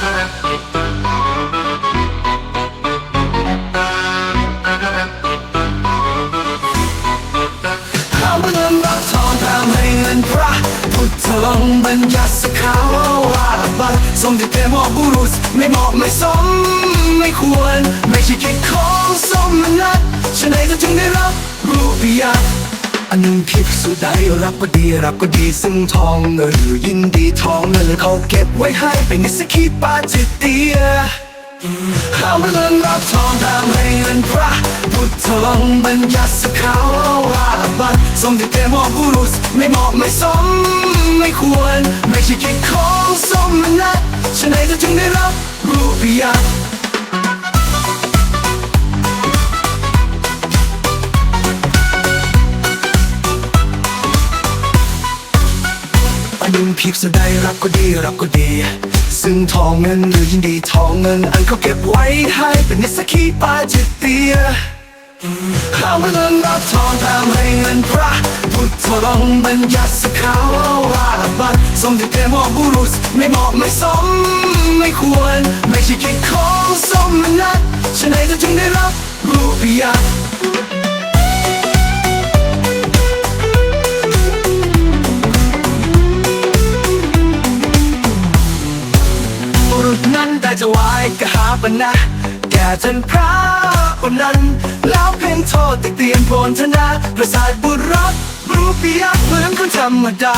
ข้าวเมืองรักทองตามให้เงินพระพุทธลงค์บัญญัติสขาวว่าบัตรสมเด็จเป็นหมอบุรุษไม่เหมาะไม่สมไม่ควร ไม่ใช่คิดของสมนัตฉะไหนจะจึงได้รับรูปยาอันหนึ่งผิดสุดใดรับก็ดีรับก็ดีซึ่งทองเงินยินดีทอง เงินเขาเก็บไว้ให้เป็นนิสกีปาจิตเตียข้าวเมืองรับทองตามให้เงินพระพุทธลงบัญญัติสขาวว่าบัตรสมเด็จเป็นหมอบุรุษไม่เหมาะไม่สมไม่ควร ไม่ใช่กิจของสมนัตฉะไหนจะจึงได้รับรูปยา นหนึ่งผิดสุดใดรับก็ดีรับก็ดี ซึ่งทองเงินหรือยินดีทองเงิน อันเขาเก็บไว้ให้เป็นนิสกีปาจิตเตียข้าวเมืองรับทองตามให้เงินพระพุทธลงบัญญัติสขาวว่าบัตรสมเด็จเป็นหมอบุรุษไม่เหมาะไม่สมไม่ควร ไม่ใช่คิดของสมนัตฉะไหนจะจึงได้รับรูปยา ดนั้นได้จะวายก็หาปัญหาแก่จนพระคนนั้น แล้วเพ่งโทษติเตียนโผนธนาประสาทบุรักรูปียะเหมือนคนธรรมดา